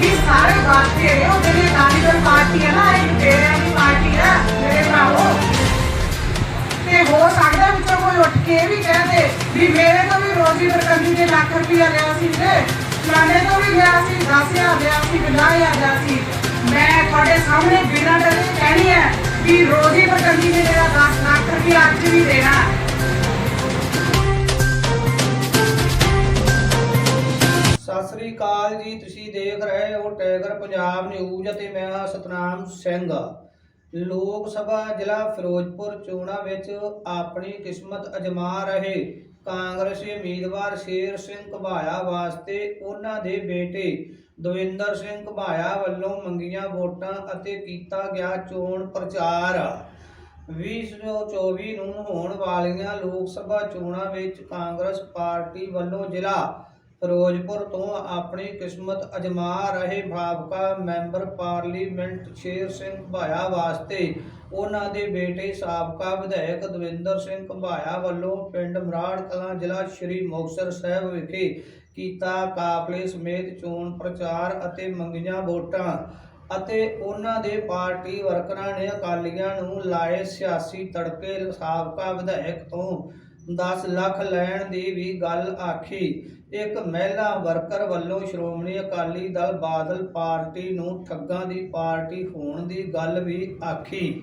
ਵੀ ਸਾਰੇ ਬਾਤੇ ਉਹ ਜਿਹੜੇ ਅਕਾਲੀ ਦਲ ਪਾਰਟੀ ਹੈ ਨਾ, ਇਹ ਤੇਰਿਆਂ ਦੀ ਪਾਰਟੀ ਹੈ, ਮੇਰੇ ਭਰਾਵੋ। ਤੇ ਹੋ ਸਕਦਾ ਵਿੱਚੋਂ ਕੋਈ ਉੱਠ ਕੇ ਵੀ ਕਹਿ ਵੀ ਮੇਰੇ ਤੋਂ ਵੀ ਰੋਜ਼ੀ ਬਰਕੰਦੀ ਦੇ ਲੱਖ ਰੁਪਇਆ ਲਿਆ ਸੀ ਵੀਰੇ ਫਲਾਣੇ ਤੋਂ ਵੀ ਲਿਆ ਸੀ 10000 ਲਿਆ ਸੀ 50000 ਲਿਆ ਸੀ। ਮੈਂ ਤੁਹਾਡੇ ਸਾਹਮਣੇ ਬਿਨਾਂ ਡਰੇ ਕਹਿਣੀ ਹੈ ਵੀ ਰੋਜ਼ੀ ਬਰਕੰਦੀ ਨੇ ਮੇਰਾ 10 ਲੱਖ ਰੁਪਇਆ ਅੱਜ ਵੀ ਦੇਣਾ ਸਤਿ ਸ੍ਰੀ ਅਕਾਲ ਜੀ, ਤੁਸੀਂ ਦੇਖ ਰਹੇ ਹੋ ਟੈਗਰ ਪੰਜਾਬ ਨਿਊਜ਼ ਅਤੇ ਮੈਂ ਹਾਂ ਸਤਨਾਮ ਸਿੰਘ। ਲੋਕ ਸਭਾ ਜ਼ਿਲ੍ਹਾ ਫਿਰੋਜ਼ਪੁਰ ਚੋਣਾਂ ਵਿੱਚ ਆਪਣੀ ਕਿਸਮਤ ਅਜਮਾ ਰਹੇ। ਕਾਂਗਰਸੀ ਉਮੀਦਵਾਰ ਸ਼ੇਰ ਸਿੰਘ ਘਬਾਇਆ ਵਾਸਤੇ ਉਹਨਾਂ ਦੇ ਬੇਟੇ ਦਵਿੰਦਰ ਸਿੰਘ ਘਬਾਇਆ ਵੱਲੋਂ ਮੰਗੀਆਂ ਵੋਟਾਂ ਅਤੇ ਕੀਤਾ ਗਿਆ ਚੋਣ ਪ੍ਰਚਾਰ। 2024 ਨੂੰ ਹੋਣ ਵਾਲੀਆਂ ਲੋਕ ਸਭਾ ਚੋਣਾਂ ਵਿੱਚ ਕਾਂਗਰਸ ਪਾਰਟੀ ਵੱਲੋਂ ਜ਼ਿਲ੍ਹਾ ਫਿਰੋਜ਼ਪੁਰ ਤੋਂ ਆਪਣੀ ਕਿਸਮਤ ਅਜਮਾ ਰਹੇ ਸਾਬਕਾ ਮੈਂਬਰ ਪਾਰਲੀਮੈਂਟ ਸ਼ੇਰ ਸਿੰਘ ਘਬਾਇਆ ਵਾਸਤੇ ਉਹਨਾਂ ਦੇ ਬੇਟੇ ਸਾਬਕਾ ਵਿਧਾਇਕ ਦਵਿੰਦਰ ਸਿੰਘ ਘਬਾਇਆ ਵੱਲੋਂ ਪਿੰਡ ਮਰਾੜ ਕਲਾਂ ਜ਼ਿਲ੍ਹਾ ਸ਼੍ਰੀ ਮੁਕਤਸਰ ਸਾਹਿਬ ਵਿਖੇ ਕੀਤਾ ਕਾਫਲੇ ਸਮੇਤ ਚੋਣ ਪ੍ਰਚਾਰ ਅਤੇ ਮੰਗੀਆਂ ਵੋਟਾਂ ਅਤੇ ਉਹਨਾਂ ਦੇ ਪਾਰਟੀ ਵਰਕਰਾਂ ਨੇ ਅਕਾਲੀਆਂ ਨੂੰ ਲਾਏ ਸਿਆਸੀ ਤੜਕੇ ਸਾਬਕਾ ਵਿਧਾਇਕ ਤੋਂ 10 ਲੱਖ ਲੈਣ ਦੀ ਵੀ ਗੱਲ ਆਖੀ। ਇੱਕ ਮਹਿਲਾ ਵਰਕਰ ਵੱਲੋਂ ਸ਼੍ਰੋਮਣੀ ਅਕਾਲੀ ਦਲ ਬਾਦਲ ਪਾਰਟੀ ਨੂੰ ਠੱਗਾਂ ਦੀ ਪਾਰਟੀ ਹੋਣ ਦੀ ਗੱਲ ਵੀ ਆਖੀ।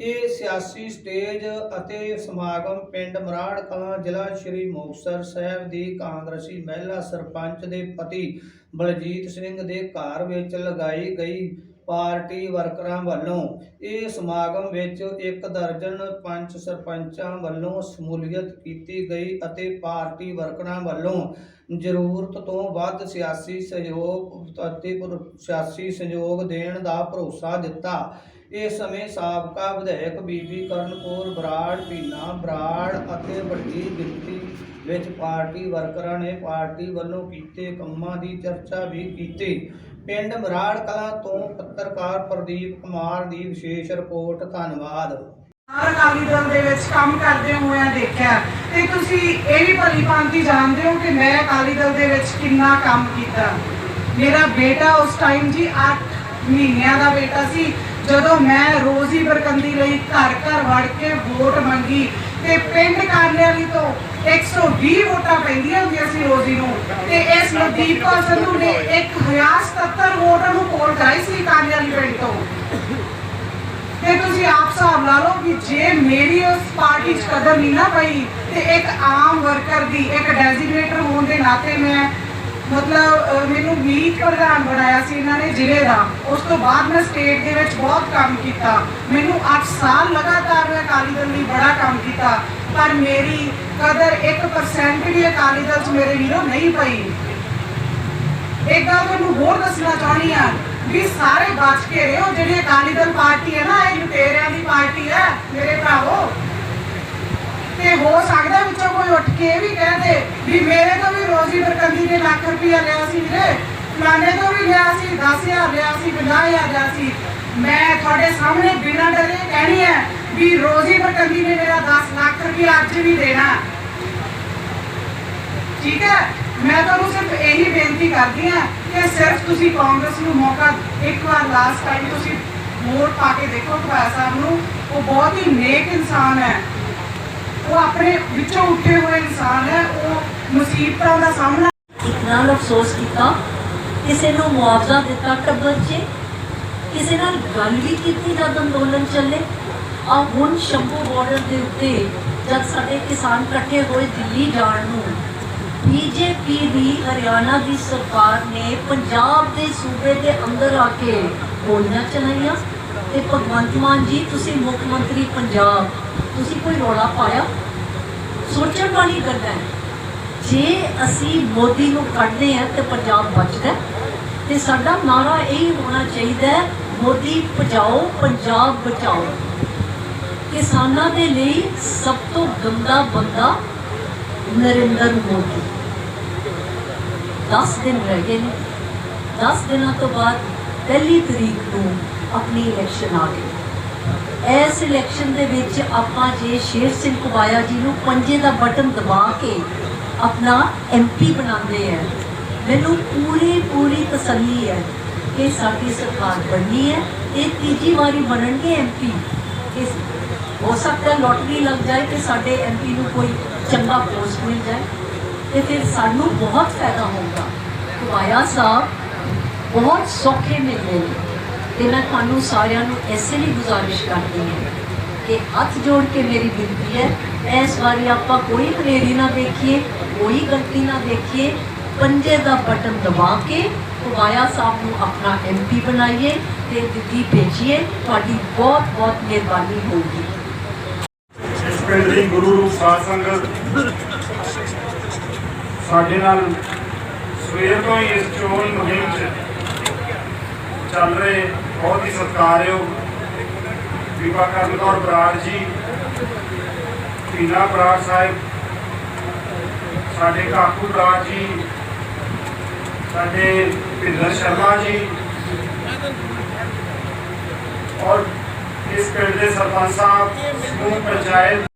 ਇਹ ਸਿਆਸੀ ਸਟੇਜ ਅਤੇ ਸਮਾਗਮ ਪਿੰਡ ਮਰਾੜ ਕਲਾਂ ਜ਼ਿਲ੍ਹਾ ਸ਼੍ਰੀ ਮੁਕਤਸਰ ਸਾਹਿਬ ਦੀ ਕਾਂਗਰਸੀ ਮਹਿਲਾ ਸਰਪੰਚ ਦੇ ਪਤੀ ਬਲਜੀਤ ਸਿੰਘ ਦੇ ਘਰ ਵਿੱਚ ਲਗਾਈ ਗਈ। ਪਾਰਟੀ ਵਰਕਰਾਂ ਵੱਲੋਂ ਇਹ ਸਮਾਗਮ ਵਿੱਚ ਇੱਕ ਦਰਜਨ ਪੰਚ ਸਰਪੰਚਾਂ ਵੱਲੋਂ ਸ਼ਮੂਲੀਅਤ ਕੀਤੀ ਗਈ ਅਤੇ ਪਾਰਟੀ ਵਰਕਰਾਂ ਵੱਲੋਂ ਜ਼ਰੂਰਤ ਤੋਂ ਵੱਧ ਸਿਆਸੀ ਸਹਿਯੋਗ, ਅਤੇ ਸਿਆਸੀ ਸਹਿਯੋਗ ਦੇਣ ਦਾ ਭਰੋਸਾ ਦਿੱਤਾ। ਇਸ ਸਮੇਂ ਸਾਬਕਾ ਵਿਧਾਇਕ ਬੀਬੀ ਕਰਨਪੁਰ, ਬਰਾੜ ਪੀਨਾ ਬਰਾੜ ਅਤੇ ਵੱਡੀ ਗਿਣਤੀ ਵਿੱਚ ਪਾਰਟੀ ਵਰਕਰਾਂ ਨੇ ਪਾਰਟੀ ਵੱਲੋਂ ਕੀਤੇ ਕੰਮਾਂ ਦੀ ਚਰਚਾ ਵੀ ਕੀਤੀ। ਪਿੰਡ ਮਰਾੜ ਕਲਾਂ ਤੋਂ ਪੱਤਰਕਾਰ ਪ੍ਰਦੀਪ ਕੁਮਾਰ ਦੀ ਵਿਸ਼ੇਸ਼ ਰਿਪੋਰਟ, ਧੰਨਵਾਦ। ਅਕਾਲੀ ਦਲ ਦੇ ਵਿੱਚ ਕੰਮ ਕਰਦੇ ਹੋਇਆਂ ਦੇਖਿਆ ਤੇ ਤੁਸੀਂ ਇਹ ਵੀ ਭਲੀ ਭਾਂਤੀ ਜਾਣਦੇ ਹੋ ਕਿ ਮੈਂ ਅਕਾਲੀ ਦਲ ਦੇ ਵਿੱਚ ਕਿੰਨਾ ਕੰਮ ਕੀਤਾ। ਮੇਰਾ ਬੇਟਾ ਉਸ ਟਾਈਮ ਜੀ 8 ਮਹੀਨਿਆਂ ਦਾ ਬੇਟਾ ਸੀ। ਜਦੋਂ ਮੈਂ ਰੋਜ਼ੀ ਬਰਕੰਦੀ ਲਈ ਘਰ ਘਰ ਵੜ ਕੇ ਵੋਟ ਮੰਗੀ ਤੇ ਪਿੰਡ ਕਾਰਨਿਆਲੀ ਤੋਂ 120 ਵੋਟਾਂ ਪੈਂਦੀਆਂ ਹੁੰਦੀਆਂ ਸੀ ਰੋਜ਼ੀ ਨੂੰ। ਤੇ ਇਸ ਨਦੀਪ ਕੌਰ ਸੰਧੂ ਨੇ 1077 ਵੋਟਾਂ ਨੂੰ ਕੋਲ ਕਰਾਈ ਸੀ ਕਾਰਨਿਆਲੀ ਪਿੰਡ ਤੋਂ। ਤੇ ਤੁਸੀਂ ਆਪ ਹਿਸਾਬ ਲਾ ਲਓ ਕਿ ਜੇ ਮੇਰੀ ਉਸ ਪਾਰਟੀ 'ਚ ਕਦਰ ਨਹੀਂ ਨਾ ਪਈ ਤੇ ਇੱਕ ਆਮ ਵਰਕਰ ਦੀ, ਇੱਕ ਡੈਜ਼ਿਗਨੇਟਰ ਹੋਣ ਦੇ ਨਾਤੇ ਮੈਂ ਮਤਲਬ ਮੈਨੂੰ ਮੀਤ ਪ੍ਰਧਾਨ ਬਣਾਇਆ ਸੀ ਇਹਨਾਂ ਨੇ ਜ਼ਿਲ੍ਹੇ ਦਾ। ਉਸ ਤੋਂ ਬਾਅਦ ਮੈਂ ਸਟੇਟ ਦੇ ਵਿੱਚ ਬਹੁਤ ਕੰਮ ਕੀਤਾ। ਮੈਨੂੰ 8 ਸਾਲ ਲਗਾਤਾਰ ਮੈਂ ਅਕਾਲੀ ਦਲ ਲਈ ਬੜਾ ਕੰਮ ਕੀਤਾ। ਪਰ ਮੇਰੀ ਕਦਰ 1% ਵੀ ਅਕਾਲੀ ਦਲ 'ਚ ਮੇਰੇ ਵੀਰੋ ਨਹੀਂ ਪਈ। ਇੱਕ ਗੱਲ ਤੁਹਾਨੂੰ ਹੋਰ ਦੱਸਣਾ ਚਾਹਣੀ ਆ ਵੀ ਸਾਰੇ ਬਚ ਕੇ ਰਹੋ। ਜਿਹੜੀ ਅਕਾਲੀ ਦਲ ਪਾਰਟੀ ਹੈ ਨਾ, ਇਹ ਲੁਟੇਰਿਆਂ ਦੀ ਪਾਰਟੀ ਹੈ, ਮੇਰੇ ਭਰਾਵੋ। ਤੇ ਹੋ ਸਕਦਾ ਵਿੱਚੋਂ ਕੋਈ ਉੱਠ ਕੇ ਇਹ ਵੀ ਕਹਿ ਦੇ ਵੀ ਮੇਰੇ ਤੋਂ ਵੀ ਰੋਜ਼ੀ ਬਰਕੰਦੀ ਨੇ ਲੱਖ ਰੁਪਇਆ ਲਿਆ ਸੀ ਵੀਰੇ। ਫਲਾਣੇ ਤੋਂ ਵੀ ਲਿਆ ਸੀ 10000 ਲਿਆ ਸੀ 50000 ਲਿਆ ਸੀ। ਮੈਂ ਤੁਹਾਡੇ ਸਾਹਮਣੇ ਬਿਨਾਂ ਡਰੇ ਕਹਿਣੀ ਹੈ ਵੀ ਰੋਜ਼ੀ ਬਰਕੰਦੀ ਨੇ ਮੇਰਾ 10 ਲੱਖ ਰੁਪਇਆ ਅੱਜ ਵੀ ਦੇਣਾ। ਠੀਕ ਹੈ? ਮੈਂ ਤੁਹਾਨੂੰ ਸਿਰਫ ਇਹੀ ਬੇਨਤੀ ਕਰਦੀ ਹਾਂ ਕਿ ਸਿਰਫ ਤੁਸੀਂ ਕਾਂਗਰਸ ਨੂੰ ਮੌਕਾ ਇੱਕ ਵਾਰ ਲਾਸਟ ਟਾਈਮ ਤੁਸੀਂ ਵੋਟ ਪਾ ਕੇ ਦੇਖੋ ਭਰਾ ਸਾਹਿਬ ਨੂੰ, ਉਹ ਬਹੁਤ ਹੀ ਨੇਕ ਇਨਸਾਨ ਹੈ। ਉਹ ਆਪਣੇ ਵਿੱਚੋਂ ਉੱਠੇ ਹੋਏ ਇਨਸਾਨ ਹੈ, ਉਹ ਮੁਸੀਬਤਾਂ ਦਾ ਸਾਹਮਣਾ ਇੱਕ ਨਾਲ ਅਫਸੋਸ ਕੀਤਾ, ਕਿਸੇ ਨੂੰ ਮੁਆਵਜ਼ਾ ਦਿੱਤਾ ਟੱਬਰ 'ਚ, ਕਿਸੇ ਨਾਲ ਗੱਲ ਵੀ ਕੀਤੀ ਜਦ ਅੰਦੋਲਨ ਚੱਲੇ। ਆ ਹੁਣ ਸ਼ੰਭੂ ਬਾਰਡਰ ਦੇ ਉੱਤੇ ਜਦ ਸਾਡੇ ਕਿਸਾਨ ਇਕੱਠੇ ਹੋਏ ਦਿੱਲੀ ਜਾਣ ਨੂੰ, ਬੀਜੇਪੀ ਦੀ ਹਰਿਆਣਾ ਦੀ ਸਰਕਾਰ ਨੇ ਪੰਜਾਬ ਦੇ ਸੂਬੇ ਦੇ ਅੰਦਰ ਆ ਕੇ ਗੋਲੀਆਂ ਚਲਾਈਆਂ। ਤੇ ਭਗਵੰਤ ਮਾਨ ਜੀ, ਤੁਸੀਂ ਮੁੱਖ ਮੰਤਰੀ ਪੰਜਾਬ, ਤੁਸੀਂ ਕੋਈ ਰੋਲਾ ਪਾਇਆ? ਸੋਚਣ ਵਾਲੀ ਗੱਲ ਹੈ, ਜੇ ਅਸੀਂ ਮੋਦੀ ਨੂੰ ਕੱਢਦੇ ਹਾਂ ਤੇ ਪੰਜਾਬ ਬਚਦਾ ਤੇ ਸਾਡਾ ਨਾਰਾ ਇਹ ਹੋਣਾ ਚਾਹੀਦਾ ਹੈ, ਮੋਦੀ ਭਜਾਓ, ਪੰਜਾਬ ਬਚਾਓ। ਕਿਸਾਨਾਂ ਦੇ ਲਈ ਸਭ ਤੋਂ ਗੰਦਾ ਬੰਦਾ ਨਰਿੰਦਰ ਮੋਦੀ। 10 ਦਿਨ ਰਹਿ ਗਏ ਨੇ। 10 ਦਿਨਾਂ ਤੋਂ ਬਾਅਦ ਪਹਿਲੀ ਤਰੀਕ ਨੂੰ ਆਪਣੀ ਇਲੈਕਸ਼ਨ ਆ ਗਈ। ਇਸ ਇਲੈਕਸ਼ਨ ਦੇ ਵਿੱਚ ਆਪਾਂ ਜੇ ਸ਼ੇਰ ਸਿੰਘ ਕੁਬਾਇਆ ਜੀ ਨੂੰ ਪੰਜੇ ਦਾ ਬਟਨ ਦਬਾ ਕੇ ਆਪਣਾ ਐਮਪੀ ਬਣਾਉਂਦੇ ਆ, ਮੈਨੂੰ ਪੂਰੀ ਪੂਰੀ ਤਸੱਲੀ ਹੈ ਕਿ ਸਾਡੀ ਸਰਕਾਰ ਬਣਨੀ ਹੈ ਤੇ ਤੀਜੀ ਵਾਰੀ ਬਣਨਗੇ ਐਮਪੀ ਇਸ ਹੋ ਸਕਦਾ ਹੈ ਲੋਟਰੀ ਲੱਗ ਜਾਏ ਕਿ ਸਾਡੇ ਐਮਪੀ ਨੂੰ ਕੋਈ ਚੰਗਾ ਪੋਸਟ ਮਿਲ ਜਾਏ ਤੇ ਫਿਰ ਸਾਨੂੰ ਬਹੁਤ ਫਾਇਦਾ ਹੋਊਗਾ। ਕੁਵਾਇਆ ਸਾਹਿਬ ਬਹੁਤ ਸੌਖੇ ਮਿਲਦੇ ਨੇ। ਤੇ ਮੈਂ ਤੁਹਾਨੂੰ ਸਾਰਿਆਂ ਨੂੰ ਇਸੇ ਲਈ ਗੁਜ਼ਾਰਿਸ਼ ਕਰਦੀ ਹਾਂ ਕਿ ਹੱਥ ਜੋੜ ਕੇ ਮੇਰੀ ਬੇਨਤੀ ਹੈ, ਇਸ ਵਾਰੀ ਆਪਾਂ ਕੋਈ ਹਨੇਰੀ ਨਾ ਦੇਖੀਏ, ਕੋਈ ਗਲਤੀ ਨਾ ਦੇਖੀਏ, ਪੰਜੇ ਦਾ ਬਟਨ ਦਬਾ ਕੇ ਕੁਵਾਇਆ ਸਾਹਿਬ ਨੂੰ ਆਪਣਾ ਐਮਪੀ ਬਣਾਈਏ ਤੇ ਦਿੱਲੀ ਭੇਜੀਏ, ਤੁਹਾਡੀ ਬਹੁਤ ਬਹੁਤ ਮਿਹਰਬਾਨੀ ਹੋਊਗੀ। ਇਸ ਪਿੰਡ ਦੀ ਗੁਰੂ ਰੂਪ ਸਾਧ ਸੰਗਤ ਸਾਡੇ ਨਾਲ ਸਵੇਰ ਤੋਂ ਹੀ ਇਸ ਚੋਣ ਮੁਹਿੰਮ 'ਚ ਚੱਲ ਰਹੇ ਬਹੁਤ ਹੀ ਸਤਿਕਾਰਯੋਗ ਬੀਬਾ ਕਰਨ ਕੌਰ ਬਰਾੜ ਜੀ ਪੀਨਾ ਬਰਾੜ ਸਾਹਿਬ, ਸਾਡੇ ਕਾਕੂ ਬਰਾੜ ਜੀ, ਸਾਡੇ ਭਿੰਦਰ ਸ਼ਰਮਾ ਜੀ, ਔਰ ਇਸ ਪਿੰਡ ਦੇ ਸਰਪੰਚ ਸਾਹਿਬ ਸਮੂਹ ਪੰਚਾਇਤ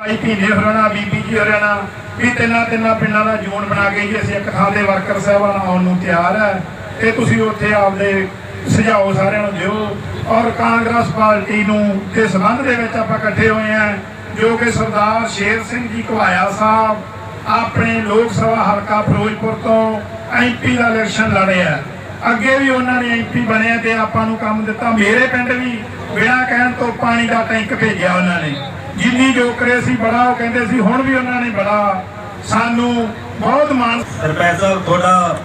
ਭਾਈ ਭੀਨੇ ਹਰਿਆਣਾ, ਬੀਬੀ ਜੀ ਹਰਿਆਣਾ, ਵੀ ਤਿੰਨਾਂ ਤਿੰਨਾਂ ਪਿੰਡਾਂ ਦਾ ਜ਼ੋਨ ਬਣਾ ਕੇ ਜੀ, ਅਸੀਂ ਇੱਕ ਥਾਂ ਤੇ ਵਰਕਰ ਸਾਹਿਬਾਨ ਆਉਣ ਨੂੰ ਤਿਆਰ ਹੈ ਤੇ ਤੁਸੀਂ ਉੱਥੇ ਆਪਦੇ ਸੁਝਾਅ ਸਾਰਿਆਂ ਨੂੰ ਦਿਓ। ਔਰ ਕਾਂਗਰਸ ਪਾਰਟੀ ਨੂੰ ਦੇ ਸੰਬੰਧ ਦੇ ਵਿੱਚ ਆਪਾਂ ਇਕੱਠੇ ਹੋਏ ਹਾਂ ਜੋ ਕਿ ਸਰਦਾਰ ਸ਼ੇਰ ਸਿੰਘ ਜੀ ਘਵਾਇਆ ਸਾਹਿਬ ਆਪਣੇ ਲੋਕ ਸਭਾ ਹਲਕਾ ਫਿਰੋਜ਼ਪੁਰ ਤੋਂ ਐਮਪੀ ਦਾ ਇਲੈਕਸ਼ਨ ਲੜਿਆ ਅੱਗੇ ਵੀ ਉਹਨਾਂ ਨੇ ਐਮਪੀ ਬਣਿਆ ਤੇ ਆਪਾਂ ਨੂੰ ਕੰਮ ਦਿੱਤਾ। ਮੇਰੇ ਪਿੰਡ ਵੀ ਬਿਨਾਂ ਕਹਿਣ ਤੋਂ ਪਾਣੀ ਦਾ ਟੈਂਕ ਭੇਜਿਆ ਉਹਨਾਂ ਨੇ। ਜਿੰਨੀ ਜੋ ਕਰੇ ਸੀ ਬੜਾ, ਉਹ ਕਹਿੰਦੇ ਸੀ ਹੁਣ ਵੀ ਉਹਨਾਂ ਨੇ ਬੜਾ। ਸਾਨੂੰ ਬਹੁਤ ਮਾਣ ਸਰਪੰਚ ਸਾਹਿਬ, ਤੁਹਾਡਾ